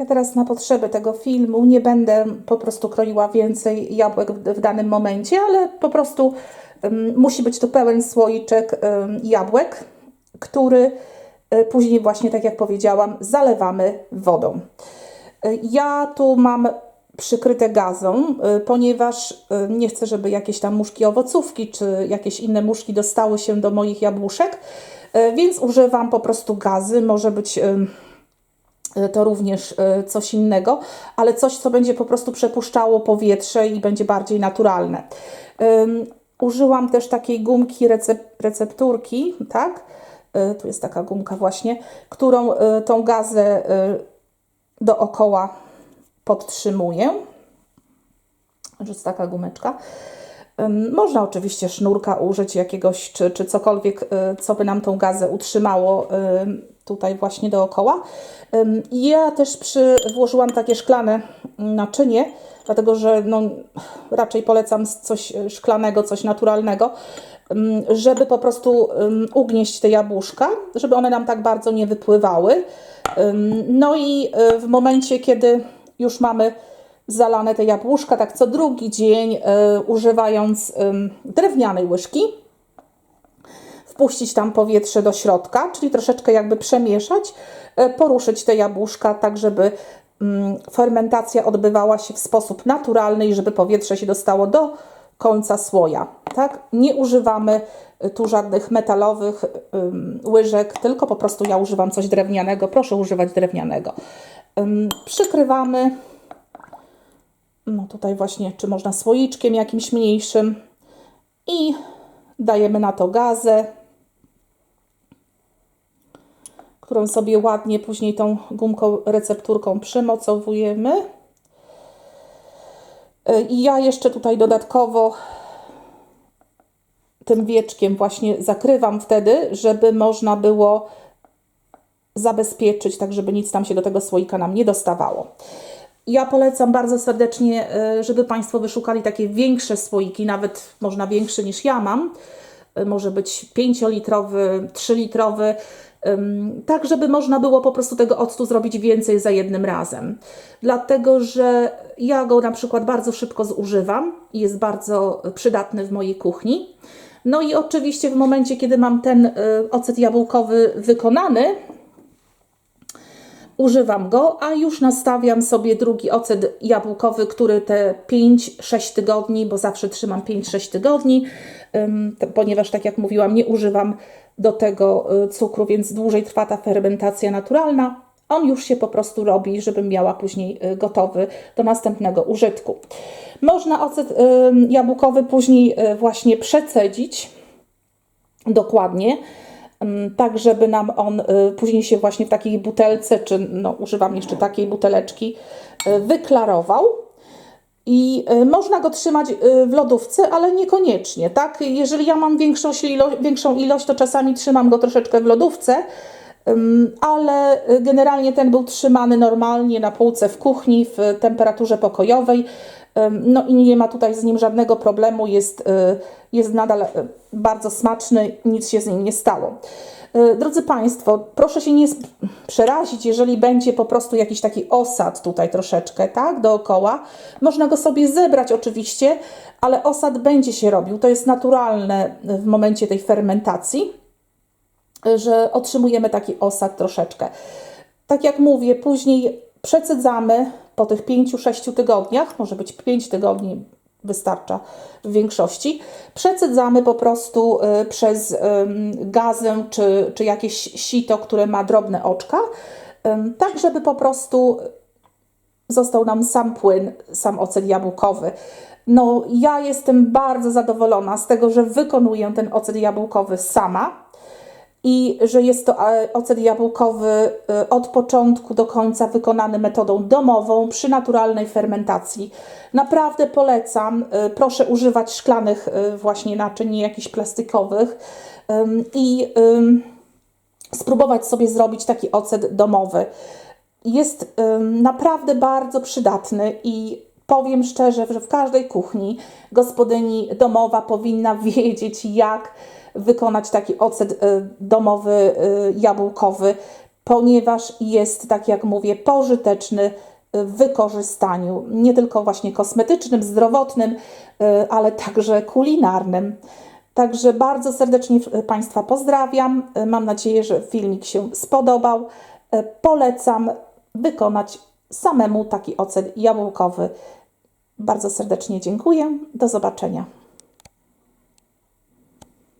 Ja teraz na potrzeby tego filmu nie będę po prostu kroiła więcej jabłek w, w danym momencie, ale po prostu ym, musi być tu pełen słoiczek ym, jabłek, który y, później właśnie, tak jak powiedziałam, zalewamy wodą. Y, Ja tu mam przykryte gazą, y, ponieważ nie chcę, żeby jakieś tam muszki owocówki czy jakieś inne muszki dostały się do moich jabłuszek, więc używam po prostu gazy. Może być to również y, coś innego, ale coś, co będzie po prostu przepuszczało powietrze i będzie bardziej naturalne. Użyłam też takiej gumki recep- recepturki, tak? Y, Tu jest taka gumka właśnie, którą y, tą gazę y, dookoła podtrzymuję. Że jest taka gumeczka. Można oczywiście sznurka użyć jakiegoś, czy, czy cokolwiek, y, co by nam tą gazę utrzymało ym, tutaj właśnie dookoła. Ja też przy, włożyłam takie szklane naczynie, dlatego że no, raczej polecam coś szklanego, coś naturalnego, żeby po prostu ugnieść te jabłuszka, żeby one nam tak bardzo nie wypływały. No i w momencie, kiedy już mamy zalane te jabłuszka, tak co drugi dzień, y, używając ym, drewnianej łyżki, wpuścić tam powietrze do środka, czyli troszeczkę jakby przemieszać, e, poruszyć te jabłuszka, tak żeby mm, fermentacja odbywała się w sposób naturalny i żeby powietrze się dostało do końca słoja. Tak? Nie używamy y, tu żadnych metalowych ym, łyżek, tylko po prostu ja używam coś drewnianego. Proszę używać drewnianego. Ym, Przykrywamy, no tutaj właśnie, czy można słoiczkiem jakimś mniejszym i dajemy na to gazę, którą sobie ładnie później tą gumką recepturką przymocowujemy. Y, I ja jeszcze tutaj dodatkowo tym wieczkiem właśnie zakrywam wtedy, żeby można było zabezpieczyć, tak żeby nic tam się do tego słoika nam nie dostawało. Ja polecam bardzo serdecznie, y, żeby Państwo wyszukali takie większe słoiki, nawet można większy niż ja mam. Y, Może być 5-litrowy, 3-litrowy, ym, tak żeby można było po prostu tego octu zrobić więcej za jednym razem. Dlatego, że ja go na przykład bardzo szybko zużywam i jest bardzo przydatny w mojej kuchni. No i oczywiście w momencie, kiedy mam ten y, ocet jabłkowy wykonany, używam go, a już nastawiam sobie drugi ocet jabłkowy, który te 5-6 tygodni, bo zawsze trzymam 5-6 tygodni, ponieważ tak jak mówiłam, nie używam do tego y, cukru, więc dłużej trwa ta fermentacja naturalna. On już się po prostu robi, żebym miała później y, gotowy do następnego użytku. Można ocet jabłkowy później y, właśnie przecedzić dokładnie, tak żeby nam on y, później się właśnie w takiej butelce, czy no, używam jeszcze takiej buteleczki, y, wyklarował. I y, można go trzymać w lodówce, ale niekoniecznie, tak? Jeżeli ja mam większą, ilo większą ilość, to czasami trzymam go troszeczkę w lodówce, ale generalnie ten był trzymany normalnie na półce w kuchni w temperaturze pokojowej. No i nie ma tutaj z nim żadnego problemu, jest, y, jest nadal y, bardzo smaczny, nic się z nim nie stało. Y, Drodzy Państwo, proszę się nie przerazić, jeżeli będzie po prostu jakiś taki osad tutaj troszeczkę, tak, dookoła. Można go sobie zebrać oczywiście, ale osad będzie się robił. To jest naturalne w momencie tej fermentacji, że otrzymujemy taki osad troszeczkę. Tak jak mówię, później przecedzamy po tych 5-6 tygodniach, może być 5 tygodni wystarcza w większości. Przecedzamy po prostu y, przez gazę czy, czy jakieś sito, które ma drobne oczka, tak żeby po prostu został nam sam płyn, sam ocet jabłkowy. No, ja jestem bardzo zadowolona z tego, że wykonuję ten ocet jabłkowy sama i że jest to e, ocet jabłkowy e, od początku do końca wykonany metodą domową przy naturalnej fermentacji. Naprawdę polecam. E, Proszę używać szklanych właśnie naczyń, nie jakichś plastikowych. I spróbować sobie zrobić taki ocet domowy. Jest naprawdę bardzo przydatny i powiem szczerze, że w każdej kuchni gospodyni domowa powinna wiedzieć, jak wykonać taki ocet y, domowy, y, jabłkowy. ponieważ jest, tak jak mówię, pożyteczny w wykorzystaniu nie tylko właśnie kosmetycznym, zdrowotnym, y, ale także kulinarnym. Także bardzo serdecznie Państwa pozdrawiam. Mam nadzieję, że filmik się spodobał. Polecam wykonać samemu taki ocet jabłkowy. Bardzo serdecznie dziękuję. Do zobaczenia.